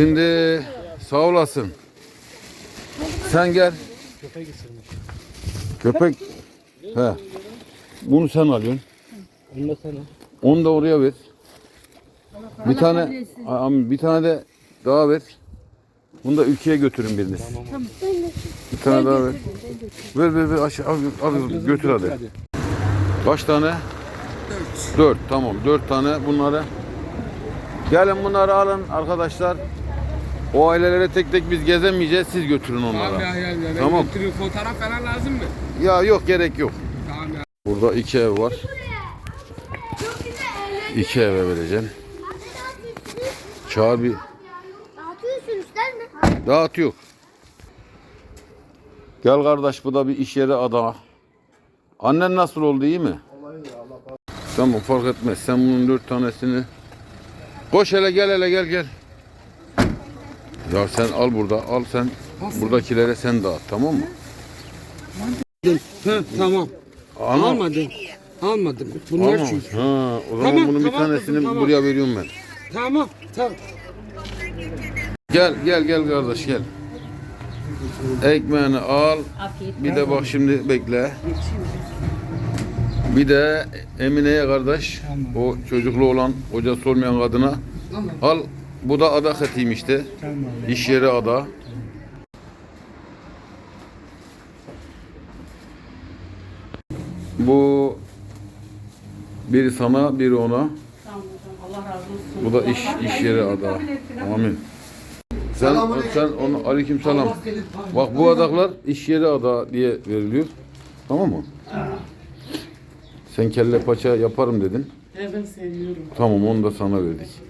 Şimdi sağ olasın. Sen gel. Köpeği getirmiş. Köpek. He. Bunu sen alıyorsun. Onu da sana. Onu da oraya ver. Bir tane bir tane de daha ver. Bunu da ülkeye götürün biriniz. Bir tane daha ver. Ver ver ver aşağı al, al, götür hadi. Kaç tane? Dört. Dört tamam. Dört tane bunları. Gelin bunları alın arkadaşlar. O ailelere tek tek biz gezemeyeceğiz. Siz götürün Tamam ya onları. ya Tamam. götürüyorum. Fotoğraf falan lazım mı? Ya yok gerek yok. Tamam ya. Burada iki ev var. İki eve vereceğim. Çağır bir Dağıtıyorsunuz değil mi? Dağıt yok. Gel kardeş bu da bir iş yeri ada. Annen nasıl oldu iyi mi? Tamam fark etmez. Sen bunun dört tanesini Koş hele gel hele gel gel. Ya sen al burada al sen buradakilere sen dağıt tamam mı? Hı, tamam. Ana, Almadım. Almadım. Bunlar Almamış. çünkü. Ha, o zaman Tamam, bunun bir tamam tanesini kızım, tamam. buraya veriyorum ben. Tamam. Tamam. Gel gel gel kardeş gel. Ekmeğini al. Bir de bak şimdi bekle. Bir de Emine'ye kardeş, o çocuklu olan, hocası olmayan kadına al. Bu da ada katıyım işte. İş yeri ada. Bu biri sana, biri ona. Bu da iş iş yeri ada. Amin. Sen sen onu aleyküm selam. Bak bu adaklar iş yeri ada diye veriliyor. Tamam mı? Sen kelle paça yaparım dedin. Evet ben seviyorum. Tamam onu da sana verdik.